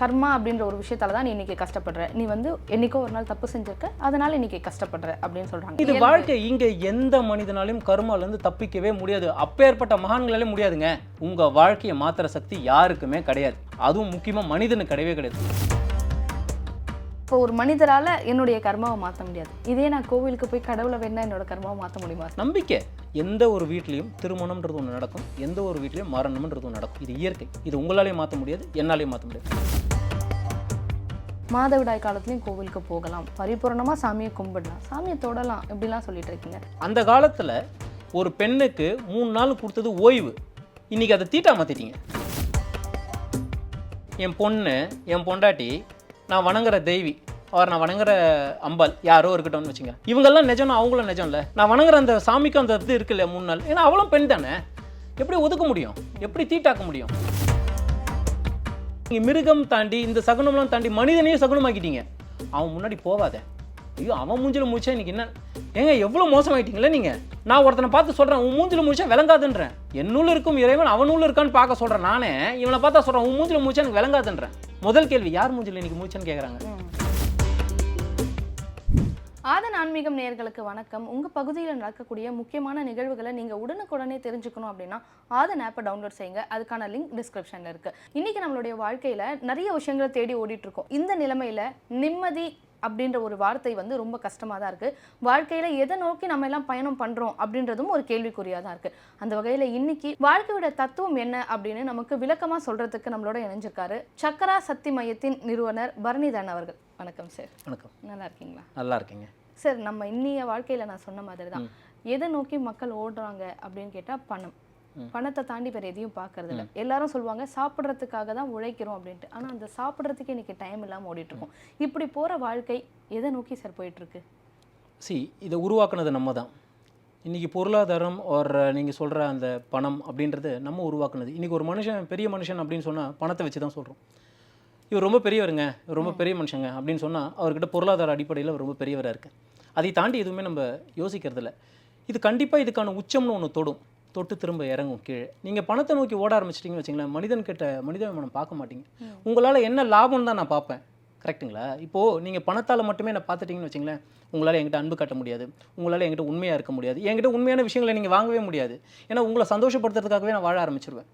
கர்மா அப்படின்ற ஒரு விஷயத்தால தான் நீ இன்னைக்கு கஷ்டப்படுற. நீ வந்து என்னைக்கோ ஒரு நாள் தப்பு செஞ்சிருக்க அதனால இன்னைக்கு கஷ்டப்படுற அப்படின்னு சொல்றாங்க. இது வாழ்க்கை இங்க எந்த மனிதனாலையும் கர்மாலேருந்து தப்பிக்கவே முடியாது. அப்பேற்பட்ட மகான்களாலே முடியாதுங்க. உங்க வாழ்க்கையை மாத்துற சக்தி யாருக்குமே கிடையாது. அதுவும் முக்கியமா மனிதனுக்கு கிடையவே கிடையாது. இப்போ ஒரு மனிதரால என்னுடைய கர்மாவை மாற்ற முடியாது. இதே நான் கோவிலுக்கு போய் கடவுளை வேணா என்னோட கர்மாவை மாற்ற முடியுமா? நம்பிக்கை. எந்த ஒரு வீட்லயும் திருமணம்ன்றது ஒன்று நடக்கும். எந்த ஒரு வீட்லயும் மரணம்ன்றது ஒன்று நடக்கும். இது இயற்கை. இது உங்களாலேயும் மாற்ற முடியாது என்னாலையும் மாற்ற முடியாது. மாதவிடாய் காலத்துலயும் கோவிலுக்கு போகலாம். பரிபூரணமா சாமியை கும்பிடலாம். சாமியை தொடலாம். இப்படிலாம் சொல்லிட்டு இருக்கீங்க. அந்த காலத்துல ஒரு பெண்ணுக்கு மூணு நாள் கொடுத்தது ஓய்வு. இன்னைக்கு அதை தீட்டா மாத்திட்டீங்க. என் பொண்ணு என் பொண்டாட்டி நான் வணங்குற தெய்வி அவர் நான் வணங்குற அம்பாள் யாரோ இருக்கட்டும்னு வச்சுங்க. இவங்கெல்லாம் நிஜம்னா அவங்களும் நிஜம் இல்லை. நான் வணங்குற அந்த சாமிக்கும் அந்த இது இருக்குல்ல மூணு நாள். ஏன்னா அவளும் பெண் தானே. எப்படி ஒதுக்க முடியும்? எப்படி தீட்டாக்க முடியும்? நீங்கள் மிருகம் தாண்டி இந்த சகுனம்லாம் தாண்டி மனிதனையும் சகுனமாக்கிட்டீங்க. அவன் முன்னாடி போவாத. ஐயோ அவன் மூஞ்சில முடிச்சா இன்னைக்கு என்ன? ஏங்க எவ்வளோ மோசமாயிட்டீங்களே நீங்கள் நான் ஒருத்தனை பார்த்து சொல்கிறேன் உன் மூஞ்சில் முடிச்சா விளங்காதுன்றேன். என்னுள்ள இருக்கும் இறைவன் அவனுள்ள இருக்கான்னு பார்க்க சொல்கிறேன் நானே இவனை பார்த்தா சொல்கிறேன் உன் மூஞ்சில் முடிச்சா எனக்கு விளங்காதுன்றேன். முதல் கேள்வி யார் மூஞ்சில் இன்னைக்கு முடிச்சேன்னு கேட்குறாங்க ஆதன் ஆன்மீகம் நேயர்களுக்கு வணக்கம். உங்க பகுதியில் நடக்கக்கூடிய முக்கியமான நிகழ்வுகளை நீங்க உடனுக்குடனே தெரிஞ்சுக்கணும் அப்படின்னா ஆதன் ஆப்பை டவுன்லோட் செய்யுங்க. அதுக்கான லிங்க் டிஸ்கிரிப்ஷன்ல இருக்கு. இன்னைக்கு நம்மளுடைய வாழ்க்கையில நிறைய விஷயங்களை தேடி ஓடிட்டு இருக்கோம். இந்த நிலைமையில நிம்மதி அப்படின்ற ஒரு வார்த்தை வந்து ரொம்ப கஷ்டமாக தான் இருக்குது வாழ்க்கையில் எதை நோக்கி நம்ம எல்லாம் பயணம் பண்ணுறோம் அப்படின்றதும் ஒரு கேள்விக்குறியாக தான் இருக்குது அந்த வகையில் இன்னைக்கு வாழ்க்கையோட தத்துவம் என்ன அப்படின்னு நமக்கு விளக்கமாக சொல்கிறதுக்கு நம்மளோட இணைஞ்சிருக்காரு சக்கரா சக்தி மையத்தின் நிறுவனர் பரணிதரன் அவர்கள். வணக்கம் சார் வணக்கம். நல்லா இருக்கீங்களா? நல்லா இருக்கீங்க. சார் நம்ம இன்னிய வாழ்க்கையில நான் சொன்ன மாதிரி தான் எதை நோக்கி மக்கள் ஓடுறாங்க அப்படின்னு கேட்டா பணம். பணத்தை தாண்டி வேற எதையும் பார்க்கறது இல்ல எல்லாரும் சொல்லுவாங்க சாப்பிட்றதுக்காக தான் உழைக்கிறோம் அப்படின்ட்டு. ஆனா அந்த சாப்பிட்றதுக்கு இன்னைக்கு டைம் இல்லாம ஓடிட்டு இருக்கோம் இப்படி போற வாழ்க்கை எதை நோக்கி சார் போயிட்டு இருக்கு சி இதை உருவாக்குனது நம்ம தான். இன்றைக்கி பொருளாதாரம் ஒரு நீங்கள் சொல்கிற அந்த பணம் அப்படின்றது நம்ம உருவாக்குனது. இன்றைக்கி ஒரு மனுஷன் பெரிய மனுஷன் அப்படின்னு சொன்னால் பணத்தை வச்சு தான் சொல்கிறோம் இவர் ரொம்ப பெரியவருங்க ரொம்ப பெரிய மனுஷங்க அப்படின்னு சொன்னால் அவர்கிட்ட பொருளாதார அடிப்படையில் ரொம்ப பெரியவராக இருக்கு அதை தாண்டி எதுவுமே நம்ம யோசிக்கிறதில்ல. இது கண்டிப்பாக இதுக்கான உச்சம்னு ஒன்று தொடும். தொட்டு திரும்ப இறங்கும் கீழே. நீங்கள் பணத்தை நோக்கி ஓட ஆரம்பிச்சிட்டிங்கன்னு வச்சுங்களேன் மனிதன் கிட்ட மனிதாபிமானம் பார்க்க மாட்டீங்க. உங்களால் என்ன லாபம்னு தான் நான் பார்ப்பேன். கரெக்ட்டுங்களா? இப்போது நீங்கள் பணத்தால் மட்டுமே நான் பார்த்துட்டிங்கன்னு வச்சுங்களேன் உங்களால் என்கிட்ட அன்பு காட்ட முடியாது. உங்களால் என்கிட்ட உண்மையாக இருக்க முடியாது. என்கிட்ட உண்மையான விஷயங்களை நீங்கள் வாங்கவே முடியாது. ஏன்னா உங்களை சந்தோஷப்படுத்துறதுக்காகவே நான் வாழ ஆரம்பிச்சிருவேன்.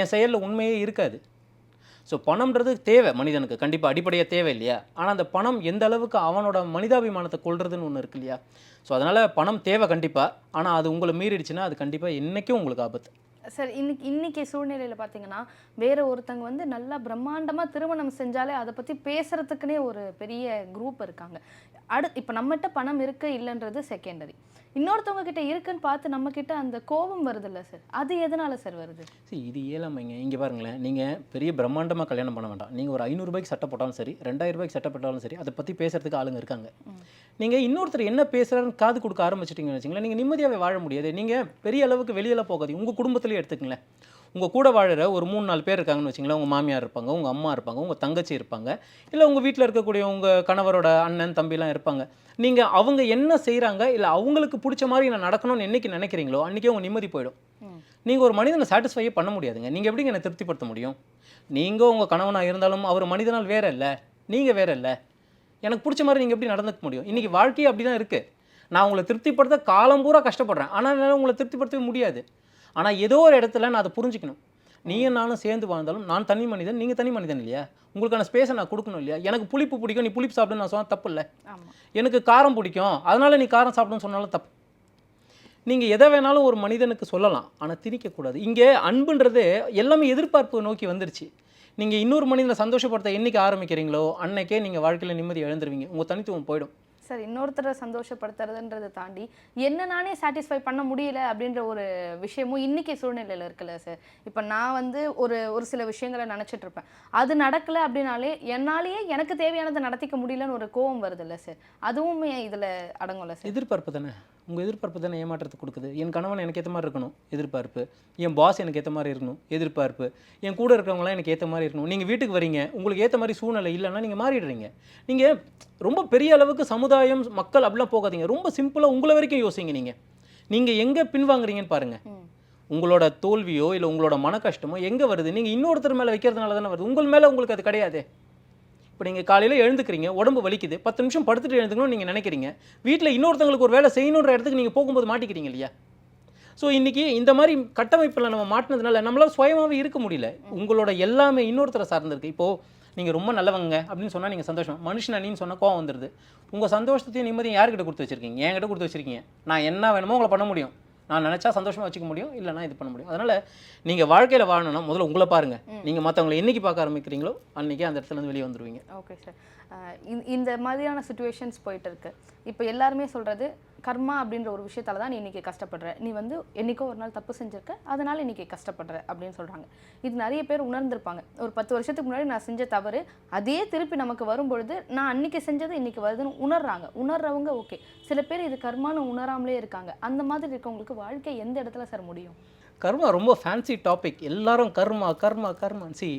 என் செயலில் உண்மையே இருக்காது. ஸோ பணம்ன்றது தேவை மனிதனுக்கு. கண்டிப்பாக அடிப்படையாக தேவை இல்லையா ஆனால் அந்த பணம் எந்த அளவுக்கு அவனோட மனிதாபிமானத்தை கொள்றதுன்னு ஒன்று இருக்கு இல்லையா? ஸோ அதனால் பணம் தேவை கண்டிப்பாக ஆனால் அது உங்களை மீறிடுச்சுன்னா அது கண்டிப்பாக என்றைக்கும் உங்களுக்கு ஆபத்து. சார் இன்னைக்கு இன்னைக்கு சூழ்நிலையில் பார்த்தீங்கன்னா வேற ஒருத்தங்க வந்து நல்லா பிரம்மாண்டமாக திருமணம் செஞ்சாலே அதை பற்றி பேசுறதுக்குன்னே ஒரு பெரிய குரூப் இருக்காங்க. அடு இப்போ நம்மகிட்ட பணம் இருக்கு இல்லைன்றது செகண்டரி இன்னொருத்தவங்க கிட்ட இருக்குன்னு பார்த்து நம்ம கிட்ட அந்த கோபம் வருது இல்ல சார் அது எதனால சார் வருது? சரி இது இயலாமைங்க. இங்கே பாருங்களேன். நீங்கள் பெரிய பிரம்மாண்டமாக கல்யாணம் பண்ண வேண்டாம். நீங்கள் ஒரு ஐநூறுரூபாய்க்கு சட்டை போட்டாலும் சரி ரெண்டாயிரம் ரூபாய்க்கு சட்டை போட்டாலும் சரி அதை பற்றி பேசுறதுக்கு ஆளுங்க இருக்காங்க. நீங்கள் இன்னொருத்தர் என்ன பேசுகிறாருன்னு காது கொடுக்க ஆரம்பிச்சிட்டிங்கன்னு வச்சுங்களேன் நீங்கள் நிம்மதியாகவே வாழ முடியாது. நீங்கள் பெரிய அளவுக்கு வெளியில் போகாதீங்க. உங்கள் குடும்பத்திலேயே எடுத்துக்கங்களேன். உங்கள் கூட வாழுற ஒரு மூணு நாலு பேர் இருக்காங்கன்னு வச்சுங்களேன் உங்கள் மாமியார் இருப்பாங்க உங்கள் அம்மா இருப்பாங்க உங்கள் தங்கச்சி இருப்பாங்க இல்லை உங்கள் வீட்டில் இருக்கக்கூடிய உங்கள் கணவரோட அண்ணன் தம்பிலாம் இருப்பாங்க. நீங்கள் அவங்க என்ன செய்கிறாங்க இல்லை அவங்களுக்கு பிடிச்ச மாதிரி நான் நடக்கணும்னு என்னைக்கு நினைக்கிறீங்களோ அன்றைக்கே உங்கள் நிம்மதி போயிடும். நீங்கள் ஒரு மனிதனை சாட்டிஸ்ஃபையே பண்ண முடியாதுங்க. நீங்கள் எப்படிங்க என்னை திருப்திப்படுத்த முடியும்? நீங்கள் உங்கள் கணவனாக இருந்தாலும் அவர் மனிதனால் வேற இல்லை. நீங்கள் வேற இல்லை. எனக்கு பிடிச்ச மாதிரி நீங்கள் எப்படி நடந்துக்க முடியும்? இன்றைக்கி வாழ்க்கையே அப்படி தான் இருக்குது நான் உங்களை திருப்திப்படுத்த காலம் பூரா கஷ்டப்படுறேன். ஆனால் என்னால் உங்களை திருப்திப்படுத்தவே முடியாது. ஆனால் ஏதோ ஒரு இடத்துல நான் அதை புரிஞ்சுக்கணும். நீயும் நானும் சேர்ந்து வாழ்ந்தாலும் நான் தனி மனிதன் நீங்கள் தனி மனிதன் இல்லையா? உங்களுக்கான ஸ்பேஸை நான் கொடுக்கணும் இல்லையா? எனக்கு புளிப்பு பிடிக்கும் நீ புளிப்பு சாப்பிடுன்னு நான் சொன்னால் தப்பு இல்லை. எனக்கு காரம் பிடிக்கும் அதனால நீ காரம் சாப்பிடுன்னு சொன்னாலும் தப்பு. நீங்கள் எதை வேணாலும் ஒரு மனிதனுக்கு சொல்லலாம் ஆனால் திணிக்கக்கூடாது. இங்கே அன்புன்றது எல்லாமே எதிர்பார்ப்பு நோக்கி வந்துருச்சு. நீங்கள் இன்னொரு மனிதனை சந்தோஷப்படுத்த என்னைக்கு ஆரம்பிக்கிறீங்களோ அன்னைக்கே நீங்கள் வாழ்க்கையில் நிம்மதி இழந்துருவீங்க. உங்கள் தனித்துவம் போயிடும். சார் இன்னொருத்தரை சந்தோஷப்படுத்துறதுன்றதை தாண்டி என்ன நானே சாட்டிஸ்ஃபை பண்ண முடியல அப்படின்ற ஒரு விஷயமும் இன்னைக்கு சூழ்நிலையில இருக்குல்ல சார். இப்போ நான் வந்து ஒரு ஒரு சில விஷயங்களை நினைச்சிட்டு இருப்பேன். அது நடக்கல அப்படின்னாலே என்னாலேயே எனக்கு தேவையானதை நடத்திக்க முடியலன்னு ஒரு கோவம் வருதுல்ல சார். அதுவுமே இதுல அடங்கும்ல சார். எதிர்பார்ப்பு தானே? உங்கள் எதிர்பார்ப்பு தானே ஏமாற்றத்தை கொடுக்குது? என் கணவன் எனக்கு ஏற்ற மாதிரி இருக்கணும் எதிர்பார்ப்பு. என் பாஸ் எனக்கு ஏற்ற மாதிரி இருக்கணும் எதிர்பார்ப்பு. என் கூட இருக்கிறவங்களாம் எனக்கு ஏற்ற மாதிரி இருக்கணும். நீங்கள் வீட்டுக்கு வரீங்க உங்களுக்கு ஏற்ற மாதிரி சூழ்நிலை இல்லைன்னா நீங்கள் மாறிடுறீங்க. நீங்கள் ரொம்ப பெரிய அளவுக்கு சமுதாயம் மக்கள் அப்படிலாம் போகாதீங்க. ரொம்ப சிம்பிளாக உங்களை வரைக்கும் யோசிங்க நீங்கள் நீங்கள் எங்கே பின்வாங்குறீங்கன்னு பாருங்கள். உங்களோட தோல்வியோ இல்லை உங்களோட மன கஷ்டமோ எங்கே வருது? நீங்கள் இன்னொருத்தர் மேலே வைக்கிறதுனால தானே வருது. உங்கள் மேலே உங்களுக்கு அது கிடையாது. இப்போ நீங்கள் காலையில் எழுந்துக்கிறீங்க உடம்பு வலிக்குது பத்து நிமிஷம் படுத்துட்டு எழுந்துக்கணும்னு நீங்கள் நினைக்கிறீங்க. வீட்டில் இன்னொருத்தங்களுக்கு ஒரு வேலை செய்யணுன்ற இடத்துக்கு நீங்கள் போகும்போது மாட்டிக்கிறீங்க இல்லையா? ஸோ இன்றைக்கி இந்த மாதிரி கட்டமைப்பில் நம்ம மாட்டினதுனால நம்மளால் சுயமாகவே இருக்க முடியல. உங்களோட எல்லாமே இன்னொருத்தரை சார்ந்திருக்கு. இப்போது நீங்கள் ரொம்ப நல்லவங்க அப்படின்னு சொன்னால் நீங்கள் சந்தோஷம். மனுஷன் அணின்னு சொன்னால் கோவம் வந்துடுது உங்கள் சந்தோஷத்தையும் நிம்மதியும் யார்கிட்ட கொடுத்து வச்சிருக்கீங்க? என்கிட்ட கொடுத்து வச்சிருக்கீங்க. நான் என்ன வேணுமோ உங்களை பண்ண முடியும். நான் நினச்சா சந்தோஷமாக வச்சுக்க முடியும் இல்லைனா இது பண்ண முடியும். அதனால் நீங்கள் வாழ்க்கையில் வாழணும்னா முதல்ல உங்களை பாருங்கள் நீங்கள் மற்றவங்களை என்னைக்கு பார்க்க ஆரம்பிக்கிறீங்களோ அன்றைக்கி அந்த இடத்துல இருந்து வெளியே வந்துடுவீங்க ஓகே சார். இந்த மாதிரியான சுச்சுவேஷன்ஸ் போயிட்டு இருக்கு இப்போ எல்லாருமே சொல்கிறது கர்மா அப்படின்ற ஒரு விஷயத்தால தான் நீ இன்றைக்கி கஷ்டப்படுற. நீ வந்து என்னைக்கோ ஒரு நாள் தப்பு செஞ்சிருக்க அதனால் இன்னைக்கு கஷ்டப்படுற அப்படின்னு சொல்கிறாங்க இது நிறைய பேர் உணர்ந்திருப்பாங்க. ஒரு பத்து வருஷத்துக்கு முன்னாடி நான் செஞ்ச தவறு அதே திருப்பி நமக்கு வரும்பொழுது நான் அன்னைக்கு செஞ்சது இன்னைக்கு வருதுன்னு உணர்றாங்க. உணர்றவங்க ஓகே சில பேர் இது கர்மான்னு உணராமலே இருக்காங்க. அந்த மாதிரி இருக்கவங்களுக்கு வாழ்க்கை எந்த இடத்துல சார் முடியும்? கர்மா ரொம்ப ஃபேன்சி டாபிக் எல்லாரும் கர்மா கர்மா கர்மா சி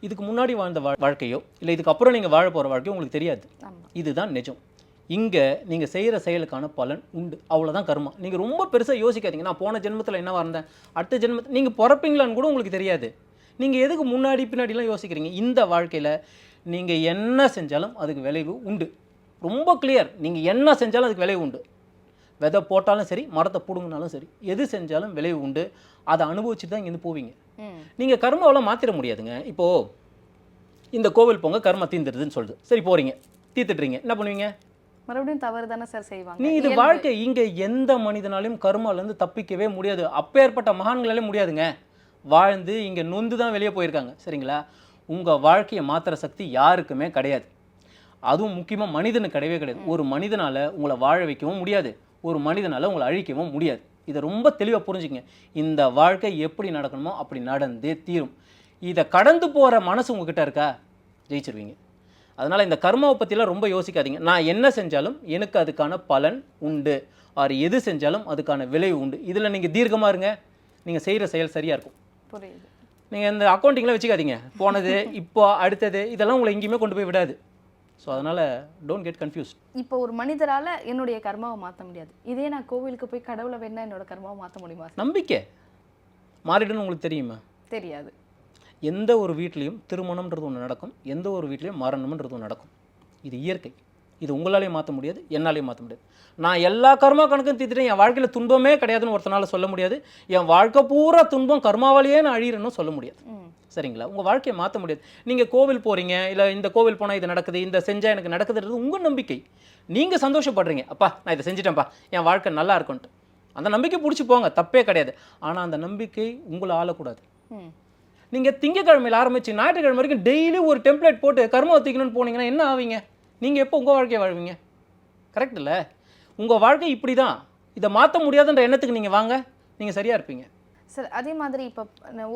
இதுக்கு முன்னாடி வாழ்ந்த வா- வாழ்க்கையோ இல்லை இதுக்கு அப்புறம் நீங்கள் வாழ போகிற வாழ்க்கையோ உங்களுக்கு தெரியாது. இதுதான் நிஜம். இங்கே நீங்கள் செய்கிற செயலுக்கான பலன் உண்டு. அவ்வளோதான் கர்மா. நீங்கள் ரொம்ப பெருசாக யோசிக்காதீங்க. நான் போன ஜென்மத்தில் என்னவா இருந்தேன்? அடுத்த ஜென்மத்தில் நீங்கள் பிறப்பீங்களான்னு கூட உங்களுக்கு தெரியாது. நீங்கள் எதுக்கு முன்னாடி பின்னாடிலாம் யோசிக்கிறீங்க? இந்த வாழ்க்கையில் நீங்கள் என்ன செஞ்சாலும் அதுக்கு விளைவு உண்டு. ரொம்ப கிளியர் நீங்கள் என்ன செஞ்சாலும் அதுக்கு விளைவு உண்டு. விதை போட்டாலும் சரி மரத்தை பிடுங்கினாலும் சரி எது செஞ்சாலும் விளைவு உண்டு. அதை அனுபவிச்சுட்டு தான் இங்கேருந்து போவீங்க. நீங்கள் கர்மாவெல்லாம் மாற்றிட முடியாதுங்க. இப்போது இந்த கோவில் போங்க கர்மா தீந்துடுதுன்னு சொல்லுது. சரி போகிறீங்க தீர்த்துட்றீங்க என்ன பண்ணுவீங்க? மறுபடியும் தவறு தானே சார் செய்வாங்க. நீ இது. வாழ்க்கை இங்கே எந்த மனிதனாலையும் கர்மாலேருந்து தப்பிக்கவே முடியாது. அப்பேற்பட்ட மகான்களாலே முடியாதுங்க. வாழ்ந்து இங்கே நொந்து தான் வெளியே போயிருக்காங்க. சரிங்களா? உங்கள் வாழ்க்கையை மாற்றுற சக்தி யாருக்குமே கிடையாது. அதுவும் முக்கியமாக மனிதனுக்கு கிடையவே கிடையாது. ஒரு மனிதனால் உங்களை வாழ வைக்கவும் முடியாது. ஒரு மனிதனால் உங்களை அழிக்கவும் முடியாது. இதை ரொம்ப தெளிவாக புரிஞ்சுங்க இந்த வாழ்க்கை எப்படி நடக்கணுமோ அப்படி நடந்தே தீரும். இதை கடந்து போகிற மனசு உங்ககிட்ட இருக்கா? ஜெயிச்சிருவீங்க. அதனால் இந்த கர்மாவை பற்றிலாம் ரொம்ப யோசிக்காதீங்க. நான் என்ன செஞ்சாலும் எனக்கு அதுக்கான பலன் உண்டு. ஆர் எது செஞ்சாலும் அதுக்கான விளைவு உண்டு. இதில் நீங்கள் தீர்க்கமாக இருங்க. நீங்கள் செய்கிற செயல் சரியாக இருக்கும். புரியுது. நீங்கள் இந்த அக்கௌண்டிங்லாம் வச்சுக்காதீங்க. போனது இப்போ அடுத்தது இதெல்லாம் உங்களை எங்கேயுமே கொண்டு போய் விடாது. ஸோ அதனால் டோன்ட் கெட் கன்ஃபியூஸ் இப்போ ஒரு மனிதரால என்னுடைய கர்மாவை மாற்ற முடியாது. இதே நான் கோவிலுக்கு போய் கடவுளை வேணா என்னோட கர்மாவை மாற்ற முடியுமா நம்பிக்கை. மாறிடுன்னு உங்களுக்கு தெரியுமா? தெரியாது. எந்த ஒரு வீட்லேயும் திருமணம்ன்றது ஒன்று நடக்கும். எந்த ஒரு வீட்லேயும் மரணம்ன்றது ஒன்று நடக்கும். இது இயற்கை. இது உங்களாலேயும் மாற்ற முடியாது என்னாலையும் மாற்ற முடியாது. நான் எல்லா கர்மா கணக்கும் தீர்த்துட்டேன். என் வாழ்க்கையில் துன்பமே கிடையாதுன்னு ஒருத்தனால சொல்ல முடியாது. என் வாழ்க்கை பூரா துன்பம் கர்மாவாலேயே நான் அழியிறேன்னு சொல்ல முடியாது. சரிங்களா? உங்கள் வாழ்க்கையை மாற்ற முடியாது. நீங்கள் கோவில் போகிறீங்க இல்லை இந்த கோவில் போனால் இது நடக்குது இந்த செஞ்சால் எனக்கு நடக்குதுன்றது உங்கள் நம்பிக்கை. நீங்கள் சந்தோஷப்படுறீங்க. அப்பா நான் இதை செஞ்சிட்டேன்ப்பா. என் வாழ்க்கை நல்லா இருக்கும்ன்ட்டு அந்த நம்பிக்கை பிடிச்சி போங்க. தப்பே கிடையாது. ஆனால் அந்த நம்பிக்கை உங்களை ஆளக்கூடாது. நீங்கள் திங்கக்கிழமையில் ஆரம்பிச்சு ஞாயிற்றுக்கிழமை வரைக்கும் டெய்லி ஒரு டெம்ப்ளேட் போட்டு கர்மாவை தூக்கணும்னு போனீங்கன்னா என்ன ஆவீங்க? நீங்கள் எப்போ உங்கள் வாழ்க்கையை வாழ்வீங்க? கரெக்ட் இல்லை? உங்கள் வாழ்க்கை இப்படி தான் இதை மாற்ற முடியாதுன்ற எண்ணத்துக்கு நீங்கள் வாங்க. நீங்கள் சரியாக இருப்பீங்க. சார் அதே மாதிரி இப்போ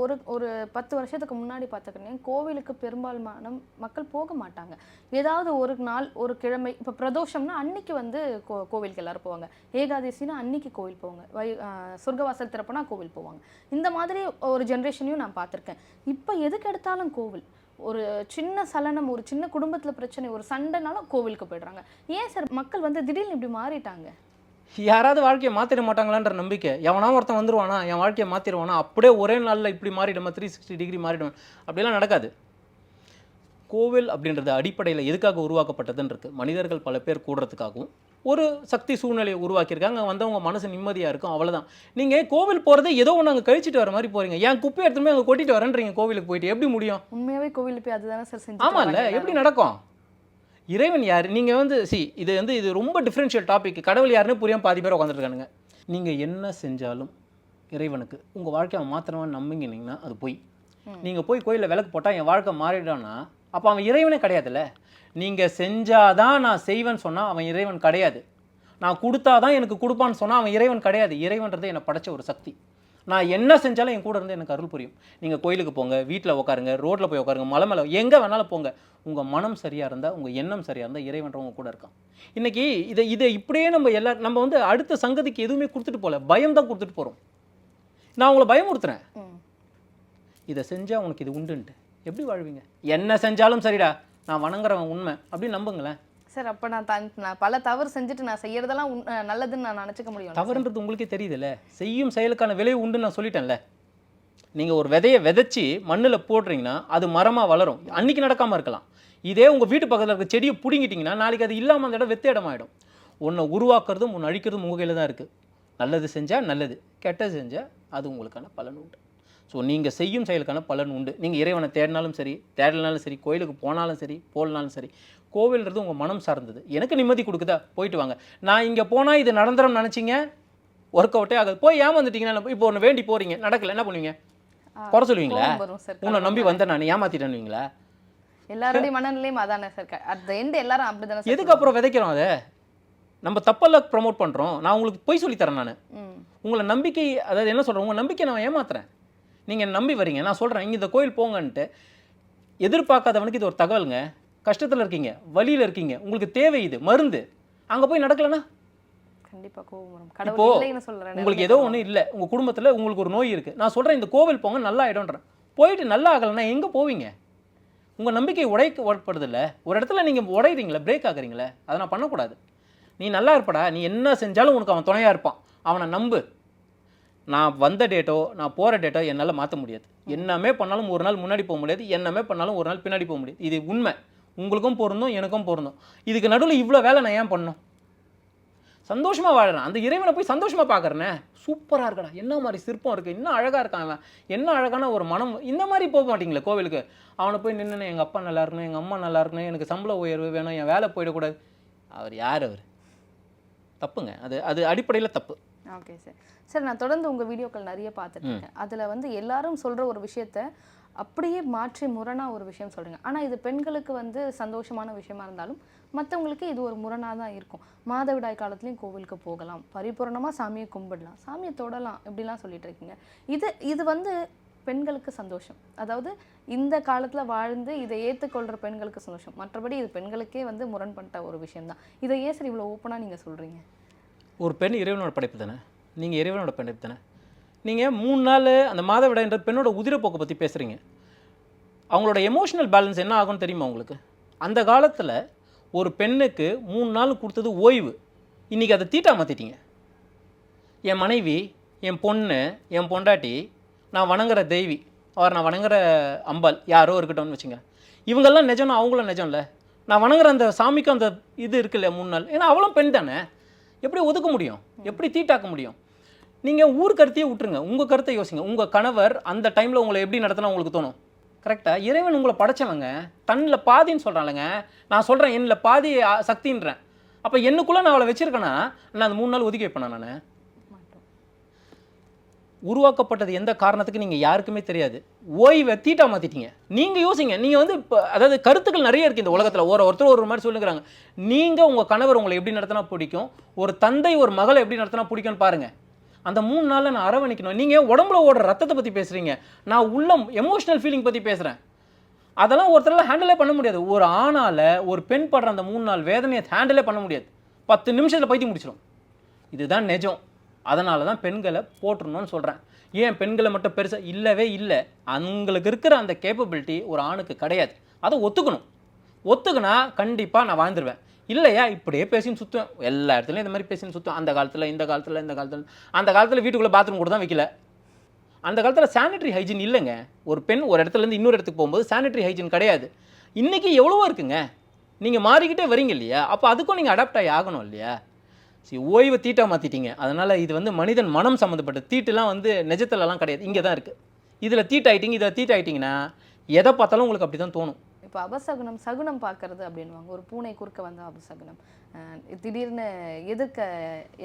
ஒரு ஒரு பத்து வருஷத்துக்கு முன்னாடி பார்த்துக்கிட்டேன் கோவிலுக்கு பெரும்பாலான மக்கள் போக மாட்டாங்க. ஏதாவது ஒரு நாள் ஒரு கிழமை இப்போ பிரதோஷம்னா அன்னைக்கு வந்து கோ கோவிலுக்கு எல்லாரும் போவாங்க. ஏகாதசினா அன்னைக்கு கோவில் போவாங்க. வை சொர்க்கவாசல் திறப்புனா கோவில் போவாங்க. இந்த மாதிரி ஒரு ஜென்ரேஷனையும் நான் பார்த்துருக்கேன் இப்போ எதுக்கு எடுத்தாலும் கோவில்? ஒரு சின்ன சலனம் ஒரு சின்ன குடும்பத்தில் பிரச்சனை ஒரு சண்டைனாலும் கோவிலுக்கு போயிடுறாங்க. ஏன் சார் மக்கள் வந்து திடீர்னு இப்படி மாறிட்டாங்க? யாராவது வாழ்க்கையை மாற்றிட மாட்டாங்களான்ற நம்பிக்கை. எவனா ஒருத்தன் வந்துருவானா என் வாழ்க்கையை மாற்றிடுவானா அப்படியே ஒரே நாளில் இப்படி மாறிடுமா த்ரீ சிக்ஸ்டி டிகிரி மாறிடும் அப்படிலாம் நடக்காது. கோவில் அப்படின்றது அடிப்படையில் எதுக்காக உருவாக்கப்பட்டதுன்னு இருக்கு மனிதர்கள் பல பேர் கூடுறதுக்காகவும் ஒரு சக்தி சூழ்நிலையை உருவாக்கியிருக்காங்க அங்கே வந்தவங்க மனசு நிம்மதியாக இருக்கும் அவ்வளவுதான். நீங்கள் கோவில் போகிறத ஏதோ ஒன்று அங்கே கழிச்சிட்டு வர மாதிரி போகிறீங்க என் குப்பை எடுத்துமே அங்கே கொட்டிட்டு வரேன்றீங்க கோவிலுக்கு போயிட்டு எப்படி முடியும்? உண்மையாவே கோவிலுக்கு போய் அதுதானே சார் செஞ்சு ஆமாம்ல எப்படி நடக்கும்? இறைவன் யார்? நீங்கள் வந்து சி இது வந்து இது ரொம்ப டிஃப்ரென்ஷியல் டாபிக் கடவுள் யாருன்னு புரியாம பாதி பேர் உட்காந்துருக்கானுங்க நீங்கள் என்ன செஞ்சாலும் இறைவனுக்கு உங்கள் வாழ்க்கையை அவன் மாத்திரமான்னு நம்பிங்கன்னா அது பொய். நீங்கள் போய் கோயிலில் விளக்கு போட்டால் என் வாழ்க்கை மாறிடான்னா அப்போ அவன் இறைவனே கிடையாதுல்ல? நீங்கள் செஞ்சாதான் நான் செய்வேன்னு சொன்னால் அவன் இறைவன் கிடையாது. நான் கொடுத்தாதான் எனக்கு கொடுப்பான்னு சொன்னால் அவன் இறைவன் கிடையாது. இறைவன்றது என்னை படைச்ச ஒரு சக்தி. நான் என்ன செஞ்சாலும் என் கூட இருந்து எனக்கு அருள் புரியும். நீங்கள் கோயிலுக்கு போங்க வீட்டில் உட்காருங்க ரோட்டில் போய் உட்காருங்க மலை மேலே எங்கே வேணாலும் போங்க. உங்கள் மனம் சரியாக இருந்தால் உங்கள் எண்ணம் சரியாக இருந்தால் இறைவன்றவங்க கூட இருக்கான். இன்றைக்கி இதை இதை இப்படியே நம்ம எல்லா நம்ம வந்து அடுத்த சங்கதிக்கு எதுவுமே கொடுத்துட்டு போகல. பயம் தான் கொடுத்துட்டு போகிறோம் நான் உங்களை பயமுறுத்துறேன். இதை செஞ்சால் உனக்கு இது உண்டுன்ட்டு. எப்படி வாழ்வீங்க? என்ன செஞ்சாலும் சரிடா நான் வணங்குறவன் உண்மை அப்படின்னு நம்புங்களேன். சார் அப்போ நான் தன் நான் பல தவறு செஞ்சுட்டு நான் செய்யறதெல்லாம் நல்லதுன்னு நான் நினச்சிக்க முடியும் தவறுன்றது உங்களுக்கே தெரியுதுல்ல. செய்யும் செயலுக்கான விளைவு உண்டுன்னு நான் சொல்லிட்டேன்ல. நீங்கள் ஒரு விதையை விதைச்சி மண்ணில் போடுறீங்கன்னா அது மரமாக வளரும். அன்னைக்கு நடக்காமல் இருக்கலாம். இதே உங்கள் வீட்டு பக்கத்தில் இருக்க செடியை பிடுங்கிட்டிங்கன்னா நாளைக்கு அது இல்லாமல் அந்த இடம் வெத்த இடமாயிடும். உன்னை உருவாக்குறதும் உன்னை அழிக்கிறதும் உங்கள் கையில் தான் இருக்குது நல்லது செஞ்சால் நல்லது கெட்டது செஞ்சால் அது உங்களுக்கான பலன் உண்டு. ஸோ நீங்கள் செய்யும் செயலுக்கான பலன் உண்டு. நீங்கள் இறைவனை தேடினாலும் சரி தேடலனாலும் சரி கோயிலுக்கு போனாலும் சரி போகலனாலும் சரி கோவில்ன்றது உங்கள் மனம் சார்ந்தது. எனக்கு நிம்மதி கொடுக்குதா? போயிட்டு வாங்க. நான் இங்கே போனால் இது நடந்துடும் நினச்சிங்க ஒர்க் அவுட்டே ஆகாது. போய் ஏமாந்துட்டீங்கன்னா இப்போ ஒன்று வேண்டி போகிறீங்க நடக்கல என்ன பண்ணுவீங்க? குறை சொல்லுவீங்களா? உன்னை நம்பி வந்தேன் நான். ஏமாத்திட்டேன்னுவீங்களா? எல்லாருடைய மனநிலையும் அதானே சார் அட் த எண்ட் எல்லாரும் அப்படிதானே சார் எதுக்கு அப்புறம் விதைக்கிறோம் அதை? நம்ம தப்பெல்லாம் ப்ரோமோட் பண்ணுறோம் நான் உங்களுக்கு பொய் சொல்லித்தரேன் நான். உங்களை நம்பிக்கை அதாவது என்ன சொல்கிறேன் உங்கள் நம்பிக்கை நான் ஏமாத்துறேன். நீங்கள் நம்பி வரீங்க. நான் சொல்கிறேன் இங்கே இந்த கோயில் போங்கன்ட்டு எதிர்பார்க்காதவனுக்கு இது ஒரு தகவலுங்க. கஷ்டத்தில் இருக்கீங்க வலியில் இருக்கீங்க. உங்களுக்கு தேவை இது மருந்து. அங்கே போய் நடக்கலனா? கண்டிப்பா கோபம் வரும். இப்போ கடவுள் இல்லைன்னு சொல்றேன் உங்களுக்கு ஏதோ ஒன்றும் இல்லை. உங்கள் குடும்பத்தில் உங்களுக்கு ஒரு நோய் இருக்குது நான் சொல்கிறேன் இந்த கோவில் போங்க நல்லா ஆகிடும்ன்றேன் போயிட்டு நல்லா ஆகலைன்னா எங்கே போவீங்க? உங்கள் நம்பிக்கை உடைக்க உடப்படுதில்ல ஒரு இடத்துல நீங்கள் உடையிறீங்களே? பிரேக் ஆகுறீங்களே? அதை நான் பண்ணக்கூடாது. நீ நல்லா இருப்படா. நீ என்ன செஞ்சாலும் உனக்கு அவன் துணையாக இருப்பான். அவனை நம்பு. நான் வந்த டேட்டோ நான் போகிற டேட்டோ என்னால் மாற்ற முடியாது. என்னமே பண்ணாலும் ஒரு நாள் முன்னாடி போக முடியாது என்னமே பண்ணாலும் ஒரு நாள் பின்னாடி போக முடியாது. இது உண்மை. உங்களுக்கும் பொருந்தும் எனக்கும் பொருந்தும். இதுக்கு நடுவில் இவ்வளோ வேலை நான் ஏன் பண்ணோம் சந்தோஷமாக வாழறேன். அந்த இறைவனை போய் சந்தோஷமாக பார்க்குறேனே சூப்பராக இருக்கடா. என்ன மாதிரி சிற்பம் இருக்குது இன்னும் அழகாக இருக்கான் அவன் என்ன அழகான ஒரு மனம்? இந்த மாதிரி போக மாட்டிங்களே கோவிலுக்கு? அவனை போய் நின்று எங்கள் அப்பா நல்லா இருக்கணும் எங்கள் அம்மா நல்லா இருக்கணும் எனக்கு சம்பள உயர்வு வேணும் என் வேலை போயிடக்கூடாது. அவர் யார் அவர்? தப்புங்க. அது அது அடிப்படையில் தப்பு. ஓகே சார் சார் நான் தொடர்ந்து உங்க வீடியோக்கள் நிறைய பார்த்துட்டு இருக்கேன் அதுல வந்து எல்லாரும் சொல்ற ஒரு விஷயத்த அப்படியே மாற்றி முரணா ஒரு விஷயம் சொல்றீங்க. ஆனா இது பெண்களுக்கு வந்து சந்தோஷமான விஷயமா இருந்தாலும் மற்றவங்களுக்கு இது ஒரு முரணா தான் இருக்கும். மாதவிடாய் காலத்துலயும் கோவிலுக்கு போகலாம். பரிபூரணமா சாமியை கும்பிடலாம். சாமியை தொடலாம். இப்படிலாம் சொல்லிட்டு இருக்கீங்க இது இது வந்து பெண்களுக்கு சந்தோஷம். அதாவது இந்த காலத்துல வாழ்ந்து இதை ஏற்றுக்கொள்கிற பெண்களுக்கு சந்தோஷம். மற்றபடி இது பெண்களுக்கே வந்து முரண்பட்ட ஒரு விஷயம் தான் இதை ஏன் சார் இவ்வளோ ஓப்பனாக நீங்கள் சொல்றீங்க? ஒரு பெண் இறைவனோட படைப்பு தானே? நீங்கள் இறைவனோட படைப்பு தானே? நீங்கள் மூணு நாள் அந்த மாதவிடாய்ன்ற பெண்ணோட உதிரப்போக்கை பற்றி பேசுகிறீங்க அவங்களோட எமோஷனல் பேலன்ஸ் என்ன ஆகும்னு தெரியுமா உங்களுக்கு? அந்த காலத்தில் ஒரு பெண்ணுக்கு மூணு நாள் கொடுத்தது ஓய்வு. இன்றைக்கி அதை தீட்டா மாற்றிட்டீங்க என் மனைவி என் பொண்ணு என் பொண்டாட்டி நான் வணங்குற தெய்வி அவர் நான் வணங்குற அம்பாள் யாரோ இருக்கட்டும்னு வச்சுங்க இவங்கெல்லாம் நிஜம்னா அவங்களும் நிஜம்ல. நான் வணங்குற அந்த சாமிக்கும் அந்த இது இருக்குல்ல மூணு நாள். ஏன்னா அவளும் பெண் தானே? எப்படி ஒதுக்க முடியும்? எப்படி தீட்டாக்க முடியும்? நீங்கள் ஊர் கருத்தையே விட்டுருங்க. உங்கள் கருத்தை யோசிங்க. உங்கள் கணவர் அந்த டைமில் உங்களை எப்படி நடத்தினா உங்களுக்கு தோணும்? கரெக்டாக இறைவன் உங்களை படைச்சவங்க. தன்னில் பாதின்னு சொல்கிறாங்க நான் சொல்கிறேன் என்னில் பாதி சக்தின்றேன். அப்போ என்னக்குள்ளே நான் அவளை வச்சுருக்கேன்னா நான் அந்த மூணு நாள் ஒதுக்கி வைப்பேனா நான்? உருவாக்கப்பட்டது எந்த காரணத்துக்கு நீங்கள் யாருக்குமே தெரியாது. ஓய்வை தீட்டா மாற்றிட்டீங்க நீங்கள் யோசிங்க. நீங்கள் வந்து இப்போ அதாவது கருத்துக்கள் நிறைய இருக்குது இந்த உலகத்தில். ஒரு ஒருத்தர் ஒரு மாதிரி சொல்லுங்கிறாங்க நீங்கள் உங்கள் கணவர் உங்களை எப்படி நடத்தினா பிடிக்கும்? ஒரு தந்தை ஒரு மகளை எப்படி நடத்தினா பிடிக்கும்னு பாருங்கள் அந்த மூணு நாளில் நான் அரவணைக்கணும். நீங்கள் உடம்புல ஓடுற ரத்தத்தை பற்றி பேசுகிறீங்க நான் உள்ளம் எமோஷனல் ஃபீலிங் பற்றி பேசுகிறேன் அதெல்லாம் ஒருத்தரால் ஹேண்டிலே பண்ண முடியாது. ஒரு ஆணால் ஒரு பெண் படுற அந்த மூணு நாள் வேதனையை ஹேண்டிலே பண்ண முடியாது. பத்து நிமிஷத்தில் பைத்தி முடிச்சிடும் இதுதான் நிஜம். அதனால தான் பெண்களை போட்டுருணும்னு சொல்கிறேன் ஏன் பெண்களை மட்டும் பெருசாக இல்லவே இல்லை. அவங்களுக்கு இருக்கிற அந்த கேப்பபிலிட்டி ஒரு ஆணுக்கு கிடையாது. அதை ஒத்துக்கணும். ஒத்துக்குனா கண்டிப்பாக நான் வாழ்ந்துருவேன். இல்லையா? இப்படியே பேசின்னு சுற்றுவேன் எல்லா இடத்துலையும் இந்த மாதிரி பேசின்னு சுற்றுவேன் அந்த காலத்தில் இந்த காலத்தில் இந்த காலத்தில். அந்த காலத்தில் வீட்டுக்குள்ளே பாத்ரூம் கூட தான் வைக்கல. அந்த காலத்தில் சானிட்டரி ஹைஜீன் இல்லைங்க. ஒரு பெண் ஒரு இடத்துலேருந்து இன்னொரு இடத்துக்கு போகும்போது சானிட்டரி ஹைஜீன் கிடையாது. இன்றைக்கி எவ்வளவோ இருக்குங்க. நீங்கள் மாறிக்கிட்டே வரீங்க இல்லையா? அப்போ அதுக்கும் நீங்கள் அடாப்ட் ஆகி ஆகணும் இல்லையா? சரி ஓய்வை தீட்டா மாற்றிட்டீங்க அதனால் இது வந்து மனிதன் மனம் சம்மந்தப்பட்ட தீட்டுலாம் வந்து நிஜத்துலலாம் கிடையாது. இங்கே தான் இருக்குது இதில் தீட்டாயிட்டீங்க இதில் தீட்டாயிட்டிங்கன்னா எதை பார்த்தாலும் உங்களுக்கு அப்படி தான் தோணும். இப்போ அபசகுனம் சகுனம் பார்க்கறது அப்படின்வாங்க ஒரு பூனை குறுக்க வந்த அபசகுனம். திடீர்னு எதிர்க்க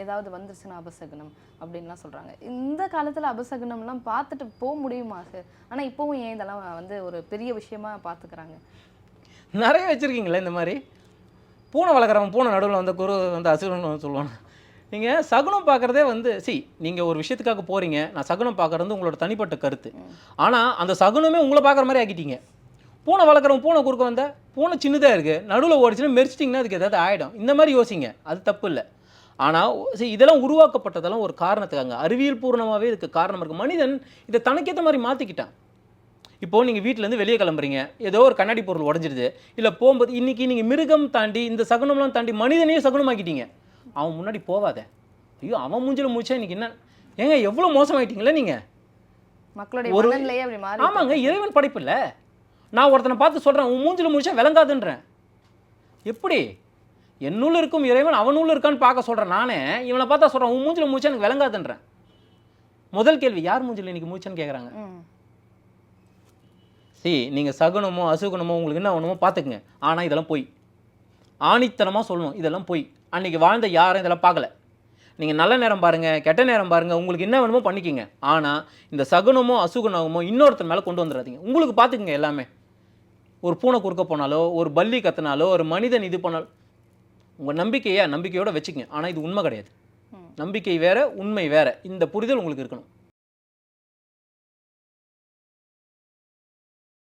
ஏதாவது வந்துருச்சுன்னா அபசகுனம் அப்படின்லாம் சொல்கிறாங்க இந்த காலத்தில் அபசகுனம்லாம் பார்த்துட்டு போக முடியுமா சார்? ஆனால் இப்போவும் ஏன் இதெல்லாம் வந்து ஒரு பெரிய விஷயமா பார்த்துக்கிறாங்க? நிறைய வச்சுருக்கீங்களே இந்த மாதிரி? பூனை வளர்க்குறவன் பூனை நடுவில் வந்து குரு வந்து அசுரன் சொல்லுவாங்க நீங்கள் சகுனம் பார்க்குறதே வந்து சி நீங்கள் ஒரு விஷயத்துக்காக போகிறீங்க நான் சகுனம் பார்க்குறது உங்களோட தனிப்பட்ட கருத்து. ஆனால் அந்த சகுனமே உங்களை பார்க்குற மாதிரி ஆக்கிட்டீங்க. பூனை வளர்க்குறவன் பூனை குறுக்க வந்தால் பூனை சின்னதாக இருக்குது நடுவில் ஓடிச்சுன்னா மெரிச்சிட்டிங்கன்னா அதுக்கு ஏதாவது ஆகிடும் இந்த மாதிரி யோசிங்க. அது தப்பு இல்லை. ஆனால் சரி இதெல்லாம் உருவாக்கப்பட்டதெல்லாம் ஒரு காரணத்துக்காங்க. அறிவியல் பூர்ணமாகவே இதுக்கு காரணம் இருக்குது மனிதன் இதை தனக்கேற்ற மாதிரி மாற்றிக்கிட்டான் இப்போ நீங்கள் வீட்டிலேருந்து வெளியே கிளம்புறீங்க. ஏதோ ஒரு கண்ணாடி பொருள் உடஞ்சிடுது இல்லை போகும்போது இன்றைக்கி நீங்கள் மிருகம் தாண்டி இந்த சகுனம்லாம் தாண்டி மனிதனையே சகுனமாக்கிட்டீங்க. அவன் முன்னாடி போவாத. ஐயோ அவன் மூஞ்சில முடிச்சா இன்னைக்கு என்ன? ஏங்க எவ்வளோ மோசமாயிட்டீங்களே நீங்கள் மக்களுடைய ஆமாங்க இறைவன் படைப்பு இல்லை. நான் ஒருத்தனை பார்த்து சொல்கிறேன் உன் மூஞ்சில முடிச்சா விளங்காதுன்றேன். எப்படி? என்னுள்ள இருக்கும் இறைவன் அவனுள்ள இருக்கான்னு பார்க்க சொல்கிறேன் நானே. இவனை பார்த்தா சொல்கிறேன் உன் மூஞ்சில முடிச்சா எனக்கு விளங்காதுன்றேன். முதல் கேள்வி யார் மூஞ்சில இன்னைக்கு மூச்சன்னு கேட்குறாங்க சி நீங்கள் சகுனமோ அசுகுணமோ உங்களுக்கு என்ன ஆகணுமோ பார்த்துக்குங்க. ஆனால் இதெல்லாம் போய். ஆணித்தனமாக சொல்லணும். இதெல்லாம் போய். அன்னைக்கு வாழ்ந்த யாரும் இதெல்லாம் பார்க்கல. நீங்கள் நல்ல நேரம் பாருங்கள் கெட்ட நேரம் பாருங்கள் உங்களுக்கு என்ன வேணுமோ பண்ணிக்கங்க. ஆனால் இந்த சகுனமோ அசுகுணமோ இன்னொருத்தர் மேலே கொண்டு வந்துடாதீங்க உங்களுக்கு பார்த்துக்குங்க எல்லாமே. ஒரு பூனை குறுக்க போனாலோ ஒரு பல்லி கத்துனாலோ ஒரு மனிதன் இது பண்ணாலோ உங்கள் நம்பிக்கையை நம்பிக்கையோட வச்சுக்கங்க. ஆனால் இது உண்மை கிடையாது. நம்பிக்கை வேற உண்மை வேற. இந்த புரிதல் உங்களுக்கு இருக்கணும்.